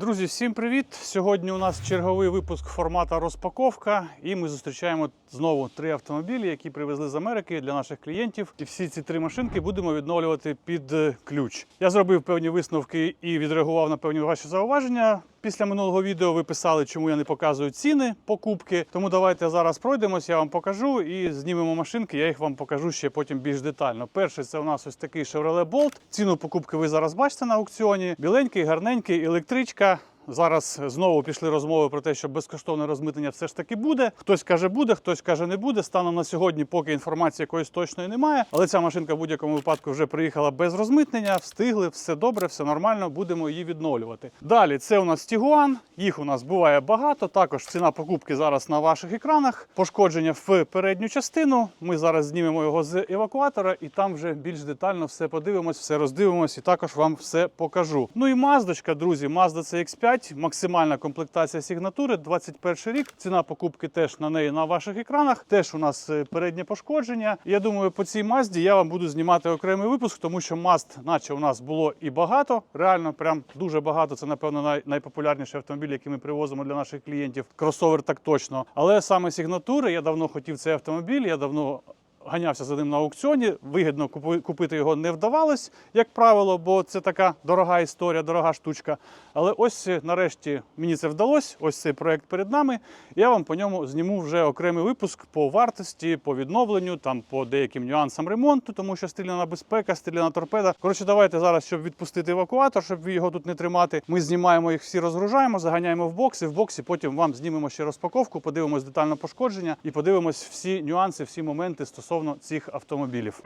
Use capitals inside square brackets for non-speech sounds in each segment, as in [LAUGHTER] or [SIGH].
Друзі, всім привіт! Сьогодні у нас черговий випуск формату розпаковка, і ми зустрічаємо знову три автомобілі, які привезли з Америки для наших клієнтів. І всі ці три машинки будемо відновлювати під е, ключ. Я зробив певні висновки і відреагував на певні ваші зауваження. Після минулого відео ви писали, чому я не показую ціни покупки. Тому давайте зараз пройдемось, я вам покажу і знімемо машинки. Я їх вам покажу ще потім більш детально. Перший це у нас ось такий Chevrolet Bolt. Ціну покупки ви зараз бачите на аукціоні. Біленький, гарненький, електричка. Зараз знову пішли розмови про те, що безкоштовне розмитнення все ж таки буде. Хтось каже, буде, хтось каже, не буде. Станом на сьогодні, поки інформації якоїсь точної немає. Але ця машинка в будь-якому випадку вже приїхала без розмитнення, встигли, все добре, все нормально, будемо її відновлювати. Далі це у нас Тігуан. Їх у нас буває багато. Також ціна покупки зараз на ваших екранах. Пошкодження в передню частину. Ми зараз знімемо його з евакуатора, і там вже більш детально все подивимось, все роздивимось і також вам все покажу. Ну і маздочка, друзі, Mazda CX-5, максимальна комплектація сигнатури, 21 рік. Ціна покупки теж на неї на ваших екранах. Теж у нас е, переднє пошкодження. Я думаю, по цій мазді я вам буду знімати окремий випуск, тому що мазд, наче у нас було і багато. Реально, прям дуже багато. Це напевно най- найпопулярніший автомобіль, який ми привозимо для наших клієнтів. Кросовер так точно. Але саме сигнатури, я давно хотів цей автомобіль. Я давно ганявся за ним на аукціоні. Вигідно купити його не вдавалось, як правило, бо це така дорога історія, дорога штучка. Але ось е, нарешті мені це вдалося. Ось цей проект перед нами. Я вам по ньому зніму вже окремий випуск по вартості, по відновленню, там по деяким нюансам ремонту, тому що стріляна безпека, стріляна торпеда. Коротше, давайте зараз, щоб відпустити евакуатор, щоб його тут не тримати. Ми знімаємо їх всі, розгружаємо, заганяємо в бокс, і в боксі потім вам знімемо ще розпаковку, подивимось детально пошкодження і подивимось всі нюанси, всі моменти стосовно цих автомобілів.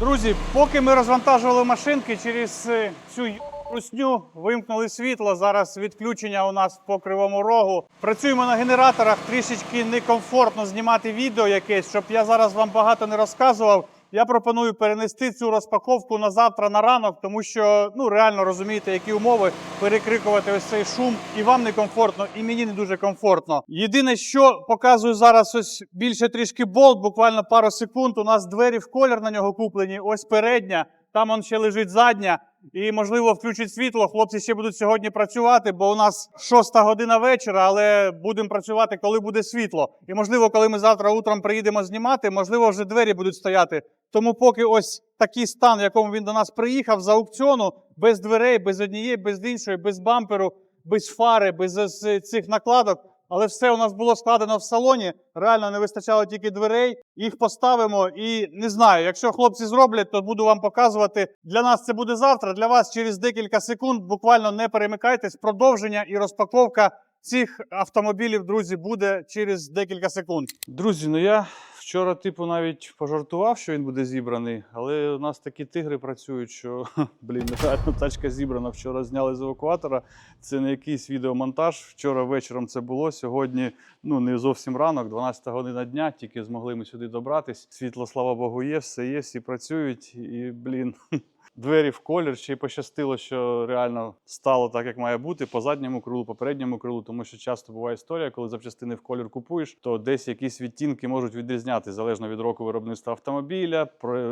Друзі, поки ми розвантажували машинки через е, цю русню, вимкнули світло. Зараз відключення у нас по кривому рогу. Працюємо на генераторах. Трішечки некомфортно знімати відео якесь, щоб я зараз вам багато не розказував. Я пропоную перенести цю розпаковку на завтра на ранок, тому що ну реально розумієте, які умови перекрикувати ось цей шум, і вам некомфортно, і мені не дуже комфортно. Єдине, що показую зараз, ось більше трішки болт, буквально пару секунд. У нас двері в колір на нього куплені. Ось передня, там он ще лежить задня. І можливо включить світло. Хлопці ще будуть сьогодні працювати, бо у нас шоста година вечора, але будемо працювати, коли буде світло. І можливо, коли ми завтра утром приїдемо знімати, можливо, вже двері будуть стояти. Тому поки ось такий стан, в якому він до нас приїхав з аукціону, без дверей, без однієї, без іншої, без бамперу, без фари, без цих накладок. Але все у нас було складено в салоні. Реально не вистачало тільки дверей. Їх поставимо. І не знаю, якщо хлопці зроблять, то буду вам показувати. Для нас це буде завтра. Для вас через декілька секунд. Буквально не перемикайтесь. Продовження і розпаковка цих автомобілів, друзі, буде через декілька секунд. Друзі, ну я вчора, типу, навіть пожартував, що він буде зібраний, але у нас такі тигри працюють, що [LAUGHS] блін, реально тачка зібрана. Вчора зняли з евакуатора. Це не якийсь відеомонтаж. Вчора вечором це було. Сьогодні ну не зовсім ранок, 12 година дня. Тільки змогли ми сюди добратись. Світло, слава Богу, є, все є, всі працюють. І блін. [LAUGHS] Двері в колір, ще пощастило, що реально стало так, як має бути, по задньому крилу, по передньому крилу, тому що часто буває історія, коли запчастини в колір купуєш, то десь якісь відтінки можуть відрізняти залежно від року виробництва автомобіля.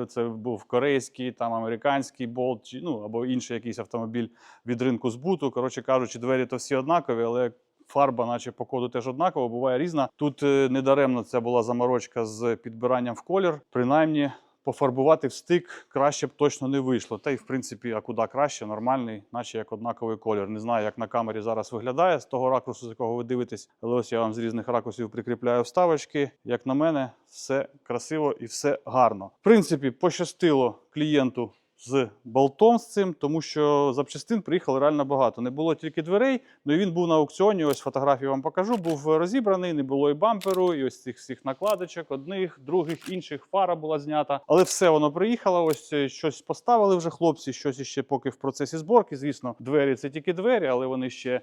Це був корейський, там американський болт, чи ну або інший якийсь автомобіль від ринку збуту. Коротше кажучи, двері то всі однакові, але. Фарба, наче по коду, теж однакова, буває різна. Тут е, недаремно це була заморочка з підбиранням в колір. Принаймні, пофарбувати в стик краще б точно не вийшло. Та й в принципі, а куди краще, нормальний, наче як однаковий колір. Не знаю, як на камері зараз виглядає з того ракурсу, з якого ви дивитесь. Але ось я вам з різних ракурсів прикріпляю вставочки. Як на мене, все красиво і все гарно. В принципі, пощастило клієнту. З болтом з цим, тому що запчастин приїхало реально багато. Не було тільки дверей, ну і він був на аукціоні. Ось фотографії вам покажу. Був розібраний, не було і бамперу, і ось цих всіх накладочок, одних, других, інших. Фара була знята. Але все воно приїхало. Ось е, щось поставили вже хлопці, щось іще поки в процесі зборки. Звісно, двері це тільки двері, але вони ще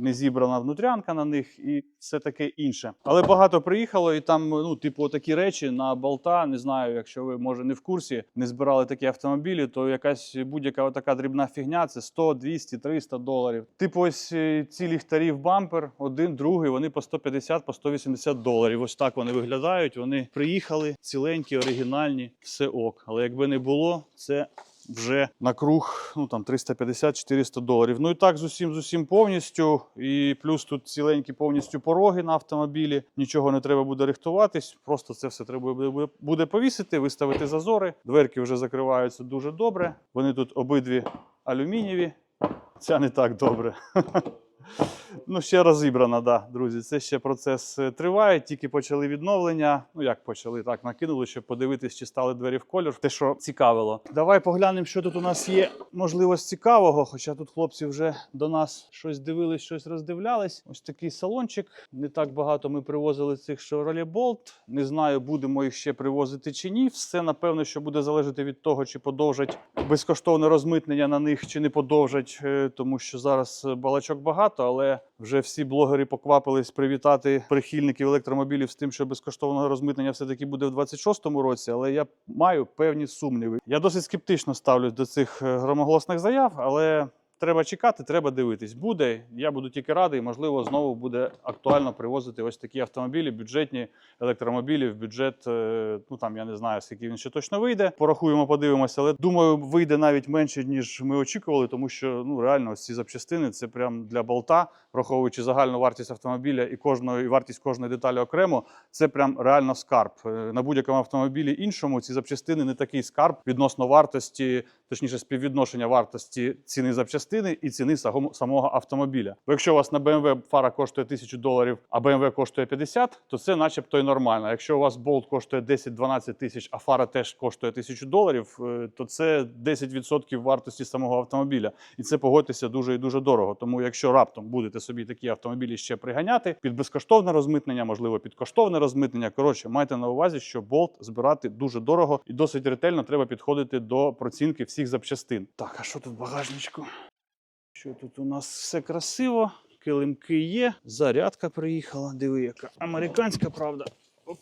не зібрана внутрянка на них і все таке інше. Але багато приїхало, і там, ну, типу, такі речі на болта. Не знаю, якщо ви може не в курсі, не збирали такі автомобілі, то якась будь-яка така дрібна фігня це 100, 200, 300 доларів. Типу, ось е, ці ліхтарі в бампер, один, другий, вони по 150, по 180 доларів. Ось так вони виглядають. Вони приїхали ціленькі, оригінальні, все ок. Але якби не було, це вже на круг ну там 350-400 доларів. Ну і так з усім з усім повністю. І плюс тут ціленькі повністю пороги на автомобілі. Нічого не треба буде рихтуватись. Просто це все треба буде, повісити, виставити зазори. Дверки вже закриваються дуже добре. Вони тут обидві алюмінієві. Ця не так добре. [LAUGHS] Ну, ще розібрана, да, друзі. Це ще процес е, триває. Тільки почали відновлення. Ну як почали, так накинули, щоб подивитись, чи стали двері в колір. Те, що цікавило. Давай поглянемо, що тут у нас є можливо цікавого. Хоча тут хлопці вже до нас щось дивились, щось роздивлялись. Ось такий салончик. Не так багато ми привозили цих Chevrolet Bolt. Не знаю, будемо їх ще привозити чи ні. Все напевно, що буде залежати від того, чи подовжать безкоштовне розмитнення на них, чи не подовжать, е, тому що зараз е, балачок багато, але вже всі блогери поквапились привітати прихильників електромобілів з тим, що безкоштовного розмитнення все-таки буде в 26-му році. Але я маю певні сумніви. Я досить скептично ставлюсь до цих громогласних громоголосних заяв, але. Треба чекати, треба дивитись. Буде. Я буду тільки радий. Можливо, знову буде актуально привозити ось такі автомобілі, бюджетні електромобілі в бюджет. е, Ну там я не знаю, скільки він ще точно вийде. Порахуємо, подивимося. Але думаю, вийде навіть менше ніж ми очікували, тому що ну реально ці запчастини це прям для болта, враховуючи загальну вартість автомобіля і кожної і вартість кожної деталі окремо. Це прям реально скарб. Е, На будь-якому автомобілі іншому ці запчастини не такий скарб відносно вартості, точніше співвідношення вартості ціни запчастини і ціни самого- автомобіля. Бо якщо у вас на BMW фара коштує 1000 доларів, а BMW коштує 50, то це начебто і нормально. Якщо у вас болт коштує 10-12 тисяч, а фара теж коштує 1000 доларів, е, то це 10% вартості самого автомобіля. І це погодьтеся дуже і дуже дорого. Тому якщо раптом будете собі такі автомобілі ще приганяти під безкоштовне розмитнення, можливо, під коштовне розмитнення. Коротше, майте на увазі, що болт збирати дуже дорого і досить ретельно треба підходити до процінки всіх запчастин. Так, а що тут в багажничку? Що тут у нас все красиво, килимки є, зарядка приїхала. Диви, яка американська, правда. Оп.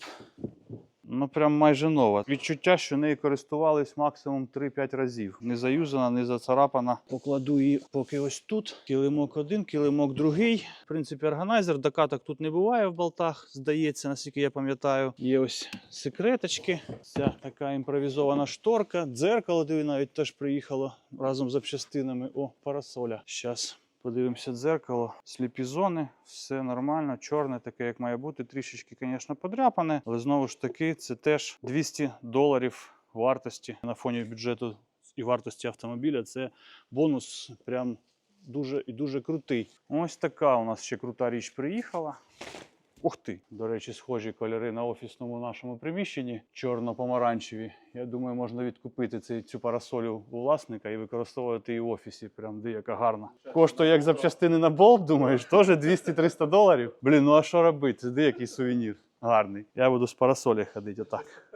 Ну, прям майже нова. Відчуття, що нею користувались максимум 3-5 разів. Не заюзана, не зацарапана. Покладу її поки ось тут. Килимок один, килимок другий. В принципі, органайзер, докаток тут не буває в болтах, здається, наскільки я пам'ятаю. Є ось секреточки. Ця така імпровізована шторка. Дзеркало, диви, навіть теж приїхало разом з запчастинами. О, парасоля. Щас. Подивимося дзеркало, сліпі зони, все нормально, чорне, таке, як має бути. Трішечки, звісно, подряпане, але знову ж таки, це теж 200 доларів вартості на фоні бюджету і вартості автомобіля. Це бонус прям дуже і дуже крутий. Ось така у нас ще крута річ приїхала. Ух ти! До речі, схожі кольори на офісному нашому приміщенні, чорно-помаранчеві. Я думаю, можна відкупити цей, цю парасолю у власника і використовувати її в офісі. Прям де яка гарна. Коштує як запчастини на болт, думаєш, теж 200-300 доларів. Блін, ну а що робити? Це де який сувенір гарний. Я буду з парасолі ходити отак.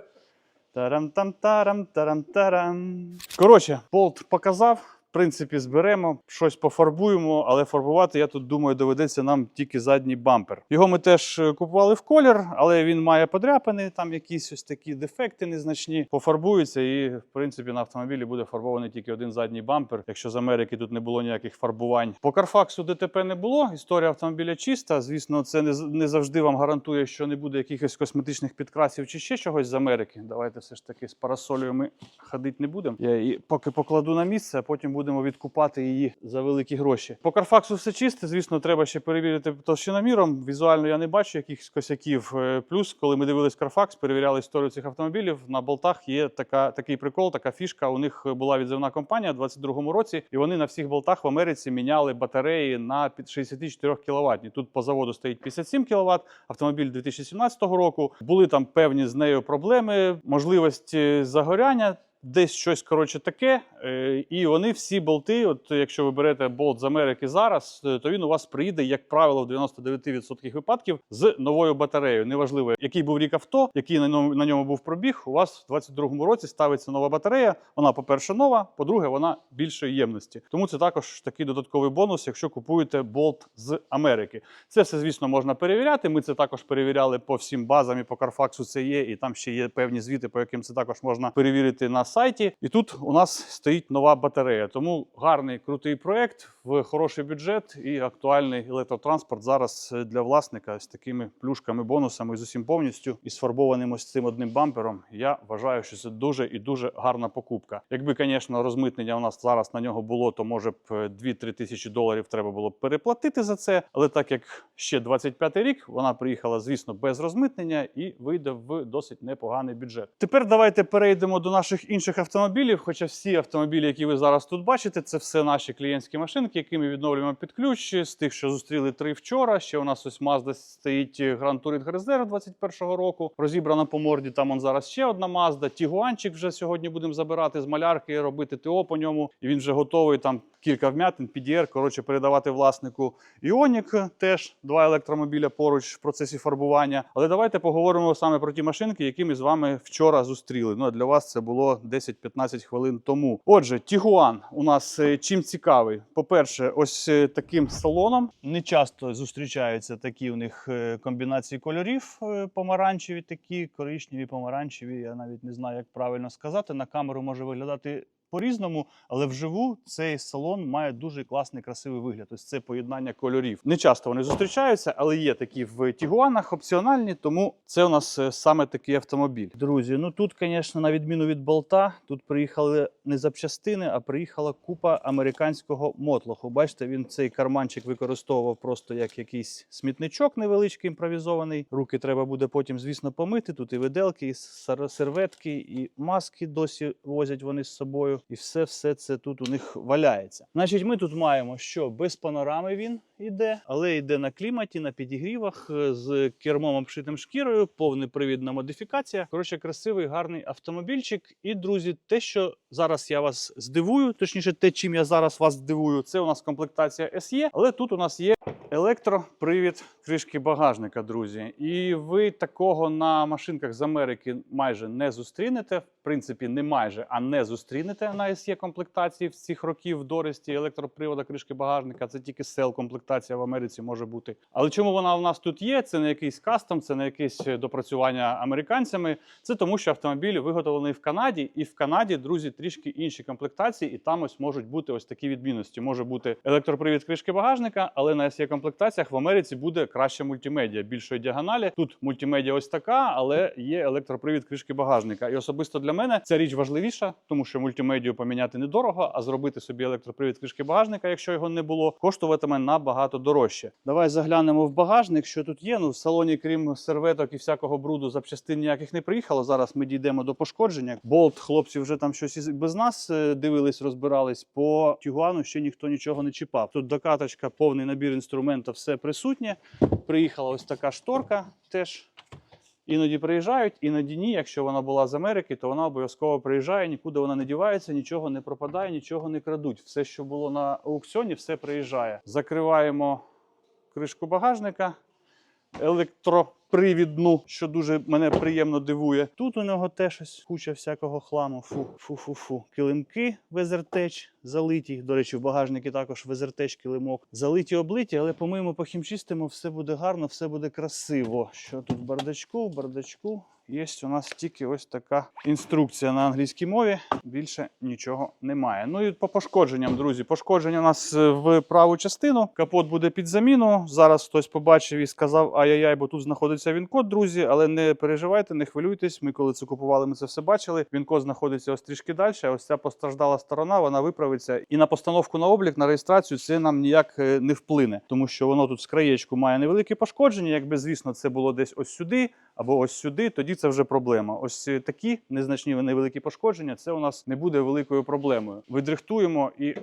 тарам там тарам тарам тарам Коротше, болт показав. Принципі, зберемо, щось пофарбуємо, але фарбувати, я тут думаю, доведеться нам тільки задній бампер. Його ми теж е, купували в колір, але він має подряпини, там якісь ось такі дефекти незначні. Пофарбуються, і в принципі на автомобілі буде фарбований тільки один задній бампер. Якщо з Америки тут не було ніяких фарбувань. По Карфаксу ДТП не було. Історія автомобіля чиста. Звісно, це не, завжди вам гарантує, що не буде якихось косметичних підкрасів чи ще чогось з Америки. Давайте все ж таки з парасолею ми ходити не будемо. Я її поки покладу на місце, а потім будемо відкупати її за великі гроші. По Карфаксу все чисте. Звісно, треба ще перевірити товщиноміром. Візуально я не бачу якихось косяків. Е, Плюс, коли ми дивились Карфакс, перевіряли історію цих автомобілів. На болтах є така, такий прикол, така фішка. У них була відзивна компанія у 22-му році, і вони на всіх болтах в Америці міняли батареї на під 64 кВт. Тут по заводу стоїть 57 кВт, автомобіль 2017 року. Були там певні з нею проблеми, можливість е, загоряння десь щось коротше таке. Е, І вони всі болти, от якщо ви берете болт з Америки зараз, е, то він у вас приїде, як правило, в 99% випадків з новою батареєю. Неважливо, який був рік авто, який на ньому, був пробіг. У вас в 22-му році ставиться нова батарея. Вона, по-перше, нова, по-друге, вона більшої ємності. Тому це також такий додатковий бонус, якщо купуєте болт з Америки. Це все, звісно, можна перевіряти. Ми це також перевіряли по всім базам і по Carfax це є, і там ще є певні звіти, по яким це також можна перевірити на сайті. І тут у нас стоїть нова батарея. Тому гарний крутий проект в хороший бюджет і актуальний електротранспорт зараз е, для власника з такими плюшками, бонусами з усім повністю і сфарбованим ось цим одним бампером. Я вважаю, що це дуже і дуже гарна покупка. Якби, звісно, розмитнення у нас зараз на нього було, то може б е, 2-3 тисячі доларів треба було б переплатити за це. Але так як ще 25 рік, вона приїхала, звісно, без розмитнення і вийде в досить непоганий бюджет. Тепер давайте перейдемо до наших інших автомобілів. Хоча всі автомобілі, які ви зараз тут бачите, це все наші клієнтські машинки, які ми відновлюємо під ключ. З тих, що зустріли три вчора. Ще у нас ось Mazda стоїть Grand Touring Reserve 21-го року. Розібрана по морді. Там он зараз ще одна Mazda. Тігуанчик вже сьогодні будемо забирати з малярки, робити ТО по ньому. І він вже готовий там. Кілька вмятин, PDR, коротше, передавати власнику. Іонік теж два електромобіля поруч в процесі фарбування. Але давайте поговоримо саме про ті машинки, які ми з вами вчора зустріли. Ну а для вас це було 10-15 хвилин тому. Отже, Тігуан у нас е, чим цікавий? По-перше, ось е, таким салоном. Не часто зустрічаються такі у них е, комбінації кольорів е, помаранчеві, такі коричневі, помаранчеві. Я навіть не знаю, як правильно сказати. На камеру може виглядати по-різному, але вживу цей салон має дуже класний красивий вигляд. Ось це поєднання кольорів. Не часто вони зустрічаються, але є такі в Тігуанах, опціональні, тому це у нас е, саме такий автомобіль. Друзі, ну тут, звісно, на відміну від болта, тут приїхали не запчастини, а приїхала купа американського мотлоху. Бачите, він цей карманчик використовував просто як якийсь смітничок невеличкий імпровізований. Руки треба буде потім, звісно, помити. Тут і виделки, і сер- серветки, і маски досі возять вони з собою. І все, все це тут у них валяється. Значить, ми тут маємо, що без панорами він іде, але йде на кліматі, на підігрівах е, з кермом обшитим шкірою, повнепривідна модифікація. Коротше, красивий, гарний автомобільчик. І друзі, те, що зараз я вас здивую, точніше, те, чим я зараз вас здивую, це у нас комплектація SE, але тут у нас є електропривід кришки багажника, друзі. І ви такого на машинках з Америки майже не зустрінете. В принципі, не майже, а не зустрінете на SE комплектації в цих років дорості електропривода кришки багажника. Це тільки сел комплектація в Америці може бути. Але чому вона у нас тут є? Це не якийсь кастом, це не якесь допрацювання американцями. Це тому, що автомобіль виготовлений в Канаді, і в Канаді, друзі, трішки інші комплектації, і там ось можуть бути ось такі відмінності. Може бути електропривід кришки багажника, але на SE комплектаціях в Америці буде краще мультимедіа більшої діагоналі. Тут мультимедіа ось така, але є електропривід кришки багажника. І особисто для мене ця річ важливіша, тому що мультимедію поміняти недорого, а зробити собі електропривід кришки багажника, якщо його не було, коштуватиме набагато дорожче. Давай заглянемо в багажник, що тут є. Ну в салоні, крім серветок і всякого бруду, запчастин ніяких не приїхало. Зараз ми дійдемо до пошкодження. Болт, хлопці вже там щось із- без нас е, дивились, розбирались. По Тігуану ще ніхто нічого не чіпав. Тут докаточка, повний набір інструментів, все присутнє. Приїхала ось така шторка теж. Іноді приїжджають, іноді ні. Якщо вона була з Америки, то вона обов'язково приїжджає, нікуди вона не дівається, нічого не пропадає, нічого не крадуть. Все, що було на аукціоні, все приїжджає. Закриваємо кришку багажника електропривідну, що дуже мене приємно дивує. Тут у нього теж ось куча всякого хламу. Фу, фу, фу, фу. Килимки везертеч залиті. До речі, в багажнику також везертеч килимок. Залиті облиті, але помиємо, похімчистимо, все буде гарно, все буде красиво. Що тут в бардачку? В бардачку є у нас тільки ось така інструкція на англійській мові. Більше нічого немає. Ну і по пошкодженням, друзі. Пошкодження у нас е, в праву частину. Капот буде під заміну. Зараз хтось побачив і сказав ай-яй-яй, бо тут знаходиться він-код, друзі. Але не переживайте, не хвилюйтесь. Ми коли це купували, ми це все бачили. Він-код знаходиться ось трішки далі. Ось ця постраждала сторона, вона виправиться. І на постановку на облік, на реєстрацію це нам ніяк е, не вплине, тому що воно тут з краєчку має невелике пошкодження. Якби, звісно, це було десь ось сюди або ось сюди, тоді це вже проблема. Ось такі незначні невеликі пошкодження, це у нас не буде великою проблемою. Видрихтуємо і.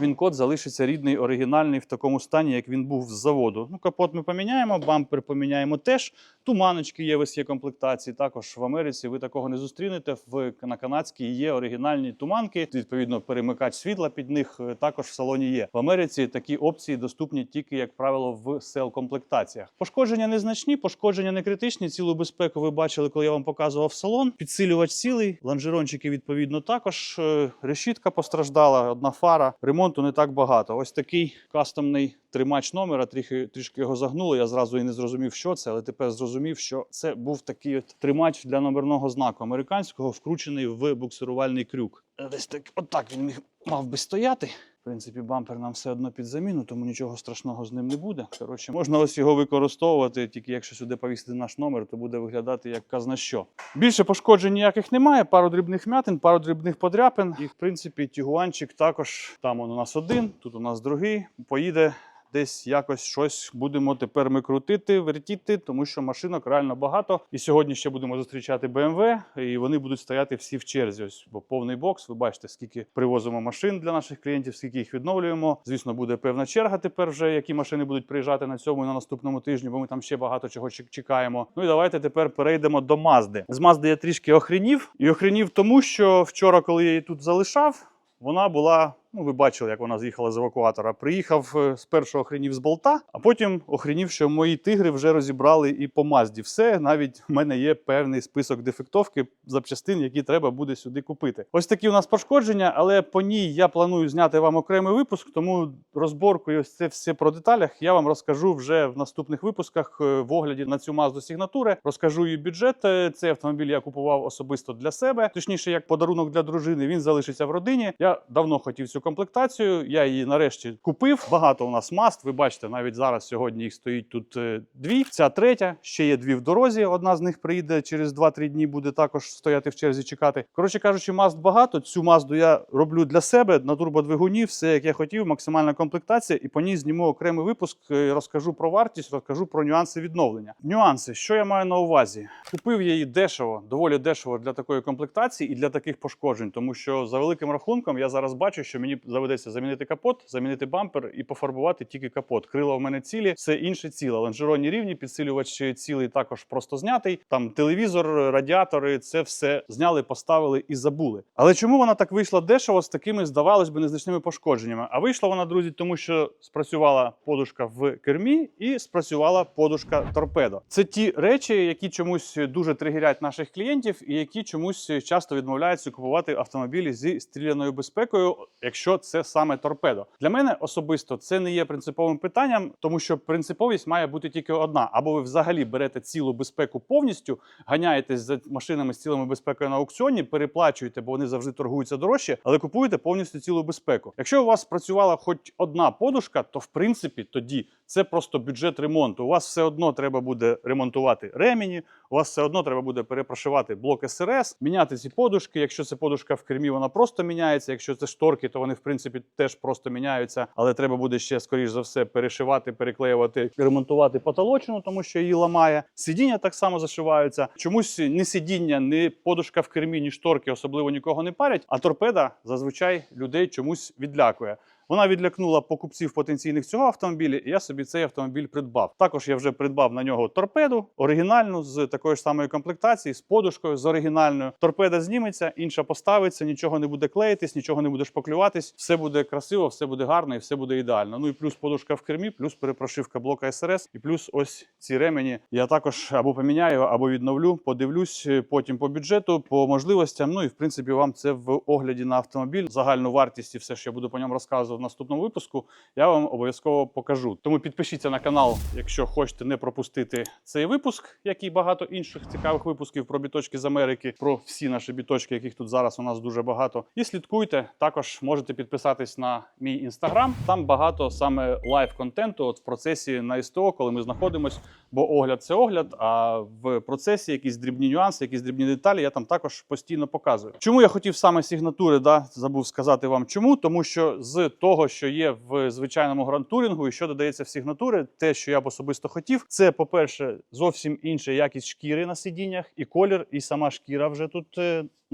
Він код залишиться рідний, оригінальний в такому стані, як він був з заводу. Ну, капот ми поміняємо, бампер поміняємо теж. Туманочки є в SE комплектації. Також в Америці ви такого не зустрінете. В на канадській є оригінальні туманки. Відповідно, перемикач світла під них е, також в салоні є. В Америці такі опції доступні тільки, як правило, в сел комплектаціях. Пошкодження незначні, пошкодження не критичні. Цілу безпеку ви бачили, коли я вам показував салон. Підсилювач цілий, лонжерончики відповідно також. Е, Решітка постраждала, одна фара. Ремонту не так багато. Ось такий кастомний тримач номера. Трішки трішки його загнули. Я зразу і не зрозумів, що це, але тепер зрозумів, що це був такий от тримач для номерного знаку американського, вкручений в буксирувальний крюк. Десь так, отак він міг мав би стояти. Принципі, бампер нам все одно під заміну, тому нічого страшного з ним не буде. Коротше, можна ось його використовувати, тільки якщо сюди повісити наш номер, то буде виглядати як казна що. Більше пошкоджень ніяких немає, пару дрібних м'ятин, пару дрібних подряпин. І в принципі, тігуанчик також там он у нас один, тут у нас другий. Поїде десь якось щось будемо тепер ми крутити, вертіти, тому що машинок реально багато. І сьогодні ще будемо зустрічати BMW, і вони будуть стояти всі в черзі. Ось бо повний бокс. Ви бачите, скільки привозимо машин для наших клієнтів, скільки їх відновлюємо. Звісно, буде певна черга тепер вже, які машини будуть приїжджати на цьому і на наступному тижні, бо ми там ще багато чого чекаємо. Ну і давайте тепер перейдемо до Мазди. З Мазди я трішки охренів. І охренів тому, що вчора, коли я її тут залишав, вона була. Ну, ви бачили, як вона з'їхала з евакуатора. Приїхав е, спершу охренів з болта, а потім охренів, що мої тигри вже розібрали і по мазді. Все навіть в мене є певний список дефектовки запчастин, які треба буде сюди купити. Ось такі у нас пошкодження, але по ній я планую зняти вам окремий випуск. Тому розборку і ось це все про деталях я вам розкажу вже в наступних випусках е, в огляді на цю мазду сигнатури. Розкажу її бюджет. Е, Цей автомобіль я купував особисто для себе, точніше, як подарунок для дружини. Він залишиться в родині. Я давно хотів цю комплектацію. Я її нарешті купив. Багато у нас маст. Ви бачите, навіть зараз сьогодні їх стоїть тут е, дві. Ця третя. Ще є дві в дорозі. Одна з них приїде через 2-3 дні. Буде також стояти в черзі. Чекати. Коротше кажучи, маст багато. Цю мазду я роблю для себе на турбодвигуні. Все як я хотів. Максимальна комплектація. І по ній зніму окремий випуск. е, Розкажу про вартість, розкажу про нюанси відновлення. Нюанси, що я маю на увазі? Купив я її дешево, доволі дешево для такої комплектації і для таких пошкоджень, тому що за великим рахунком я зараз бачу, що мені заведеться замінити капот, замінити бампер і пофарбувати тільки капот. Крила в мене цілі, все інше ціле. Лонжеронні рівні, підсилювач цілий також просто знятий. Там телевізор, радіатори, це все зняли, поставили і забули. Але чому вона так вийшла дешево з такими, здавалось би, незначними пошкодженнями? А вийшла вона, друзі, тому що спрацювала подушка в кермі і спрацювала подушка торпедо. Це ті речі, які чомусь дуже тригерять наших клієнтів, і які чомусь часто відмовляються купувати автомобілі зі стріляною безпекою, якщо це саме торпедо. Для мене особисто це не є принциповим питанням, тому що принциповість має бути тільки одна: або ви взагалі берете цілу безпеку повністю, ганяєтесь за машинами з цілими безпекою на аукціоні, переплачуєте, бо вони завжди торгуються дорожче, але купуєте повністю цілу безпеку. Якщо у вас спрацювала хоч одна подушка, то в принципі тоді це просто бюджет ремонту. У вас все одно треба буде ремонтувати ремені, у вас все одно треба буде перепрошивати блок СРС, міняти ці подушки. Якщо це подушка в кермі, вона просто міняється. Якщо це шторки, то вони в принципі теж просто міняються. Але треба буде ще скоріш за все перешивати, переклеювати, ремонтувати потолочину, тому що її ламає. Сидіння так само зашиваються. Чомусь ні сидіння, ні подушка в кермі, ні шторки особливо нікого не парять. А торпеда зазвичай людей чомусь відлякує. Вона відлякнула покупців потенційних цього автомобіля, і я собі цей автомобіль придбав. Також я вже придбав на нього торпеду оригінальну з такої ж самої комплектації, з подушкою, з оригінальною. Торпеда зніметься, інша поставиться, нічого не буде клеїтись, нічого не буде шпаклюватись. Все буде красиво, все буде гарно і все буде ідеально. Ну і плюс подушка в кермі, плюс перепрошивка блока СРС, і плюс ось ці ремені. Я також або поміняю, або відновлю. Подивлюсь е, потім по бюджету, по можливостям. Ну і в принципі вам це в огляді на автомобіль, загальну вартість і все, що я буду по ньому розказувати в наступному випуску, я вам обов'язково покажу. Тому підпишіться на канал, якщо хочете не пропустити цей випуск, як і багато інших цікавих випусків про біточки з Америки, про всі наші біточки, яких тут зараз у нас дуже багато. І слідкуйте. Також можете підписатись на мій інстаграм. Там багато саме лайв контенту. От в процесі на СТО, коли ми знаходимось, бо огляд це огляд. А в процесі якісь дрібні нюанси, якісь дрібні деталі я там також постійно показую. Чому я хотів саме сигнатури? Да, забув сказати вам чому, тому що з того, що є в звичайному гранд-турінгу, і що додається в сигнатури, те, що я б особисто хотів, це, по-перше, зовсім інша якість шкіри на сидіннях, і колір, і сама шкіра вже тут.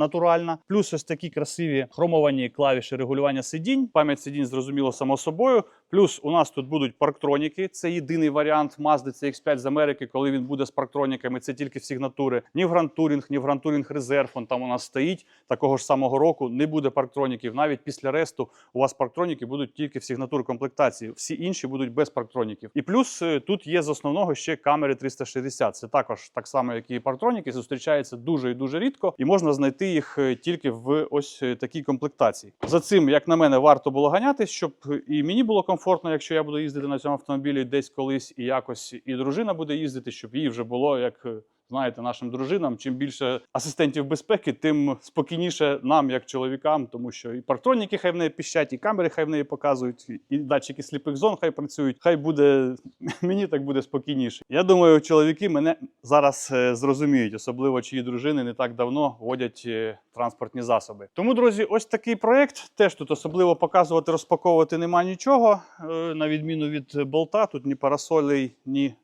Натуральна, плюс ось такі красиві хромовані клавіші регулювання сидінь. Пам'ять сидінь зрозуміло само собою. Плюс у нас тут будуть парктроніки. Це єдиний варіант Mazda CX-5 з Америки, коли він буде з парктроніками. Це тільки в сигнатури. Ні в Touring, ні в Touring Reserve. Он там у нас стоїть такого ж самого року. Не буде парктроніків. Навіть після ресту у вас парктроніки будуть тільки в сигнатур комплектації. Всі інші будуть без парктроніків. І плюс е, тут є з основного ще камери 360. Це також так само, як і парктроніки, зустрічається дуже і дуже рідко, і можна знайти їх е, тільки в ось е, такій комплектації. За цим, як на мене, варто було ганятись, щоб і мені було комфортно, якщо я буду їздити на цьому автомобілі десь колись, і якось і дружина буде їздити, щоб їй вже було як. Знаєте, нашим дружинам, чим більше асистентів безпеки, тим спокійніше нам, як чоловікам, тому що і парктроніки хай в неї піщать, і камери хай в неї показують, і датчики сліпих зон хай працюють. Хай буде [LAUGHS] мені так буде спокійніше. Я думаю, чоловіки мене зараз е, зрозуміють, особливо чиї дружини не так давно водять е, транспортні засоби. Тому, друзі, ось такий проект. Теж тут особливо показувати, розпаковувати нема нічого. Е, На відміну від болта, тут ні парасолей, ні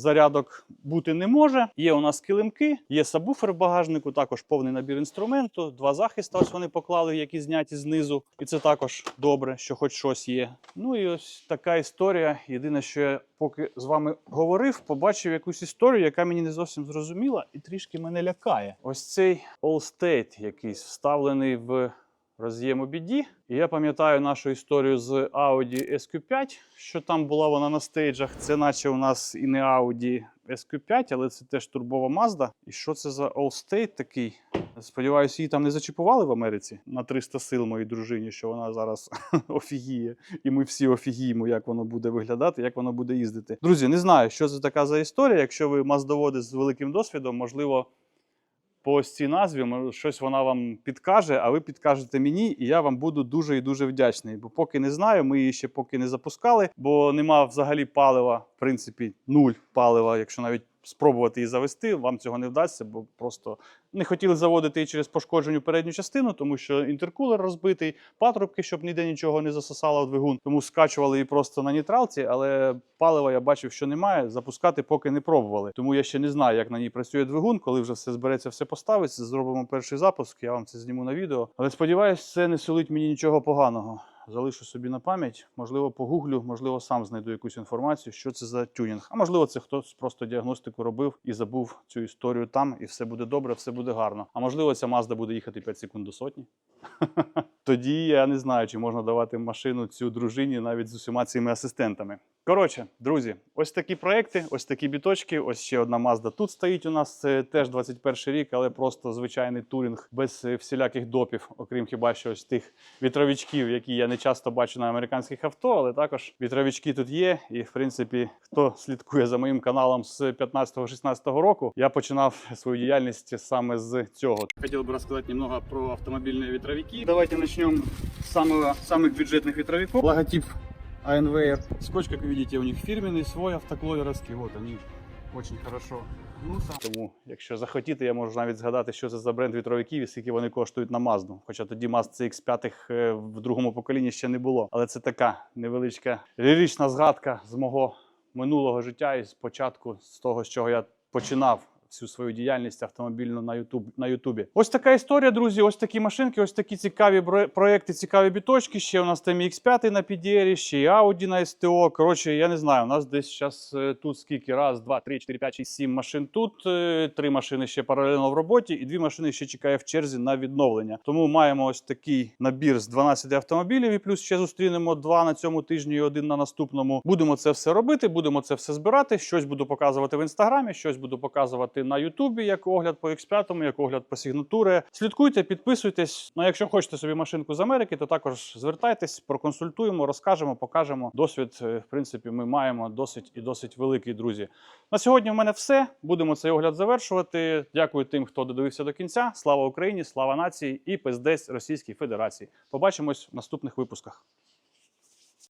зарядок бути не може. Є у нас килимки, є сабвуфер в багажнику, також повний набір інструменту, два захиста. Ось вони поклали, які зняті знизу. І це також добре, що хоч щось є. Ну і ось така історія. Єдине, що я поки з вами говорив, побачив якусь історію, яка мені не зовсім зрозуміла і трішки мене лякає. Ось цей All-State якийсь вставлений в роз'єм OBD. І я пам'ятаю нашу історію з Audi SQ5, що там була вона на стейджах. Це наче у нас і не Audi SQ5, але це теж турбова Mazda. І що це за All-State такий? Сподіваюся, її там не зачіпували в Америці на 300 сил моїй дружині, що вона зараз [LAUGHS] офігіє. І ми всі офігіємо, як воно буде виглядати, як воно буде їздити. Друзі, не знаю, що це така за історія. Якщо ви маздоводи з великим досвідом, можливо, по цій назві щось вона вам підкаже, а ви підкажете мені, і я вам буду дуже і дуже вдячний. Бо поки не знаю, ми її ще поки не запускали, бо нема взагалі палива, в принципі, нуль палива, якщо навіть спробувати її завести, вам цього не вдасться, бо просто не хотіли заводити через пошкоджену передню частину, тому що інтеркулер розбитий, патрубки, щоб ніде нічого не засосало двигун. Тому скачували її просто на нейтралці, але палива я бачив, що немає. Запускати поки не пробували. Тому я ще не знаю, як на ній працює двигун. Коли вже все збереться, все поставиться, зробимо перший запуск. Я вам це зніму на відео. Але сподіваюсь, це не сулить мені нічого поганого. Залишу собі на пам'ять, можливо, погуглю, можливо, сам знайду якусь інформацію, що це за тюнінг. А можливо, це хтось просто діагностику робив і забув цю історію там, і все буде добре, все буде гарно. А можливо, ця мазда буде їхати 5 секунд до сотні. [LAUGHS] Тоді я не знаю, чи можна давати машину цю дружині навіть з усіма цими асистентами. Коротше, друзі, ось такі проекти, ось такі біточки. Ось ще одна Mazda тут стоїть у нас. Це теж 21 рік, але просто звичайний турінг без е, всіляких допів, окрім хіба що ось тих вітровичків, які я не часто бачу на американських авто, але також вітровички тут є. І в принципі, хто слідкує за моїм каналом з 15-16 року, я починав свою діяльність саме з цього. Хотів би розказати немного про автомобільні вітровики. Давайте почнемо з самого, самых бюджетных ветровиков. Логотип ANWR. Скотч, как вы видите, у них фирменный, свой автокловеровский. Вот они очень хорошо гнутся. Тому, якщо захотіти, я можу навіть згадати, що це за бренд вітровиків і скільки вони коштують на Mazda. Хоча тоді Mazda CX-5 е, в другому поколінні ще не було. Але це така невеличка лірична згадка з мого минулого життя і з початку, з того, з чого я починав всю свою діяльність автомобільну на Ютуб на Ютубі. Ось така історія, друзі. Ось такі машинки, ось такі цікаві проекти, цікаві біточки. Ще у нас там X5 на PDR, ще й Audi на СТО. Коротше, я не знаю. У нас десь зараз тут скільки раз, два, три, чотири, п'ять, шість, сім машин тут. е, Три машини ще паралельно в роботі, і дві машини ще чекає в черзі на відновлення. Тому маємо ось такий набір з 12 автомобілів, і плюс ще зустрінемо два на цьому тижні і один на наступному. Будемо це все робити, будемо це все збирати. Щось буду показувати в інстаграмі, щось буду показувати на Ютубі, як огляд по X5, як огляд по сигнатури. Слідкуйте, підписуйтесь. Ну, якщо хочете собі машинку з Америки, то також звертайтесь, проконсультуємо, розкажемо, покажемо. Досвід, е, в принципі, ми маємо досить і досить великий, друзі. На сьогодні в мене все. Будемо цей огляд завершувати. Дякую тим, хто додивився до кінця. Слава Україні, слава нації і пиздець Російській Федерації. Побачимось в наступних випусках.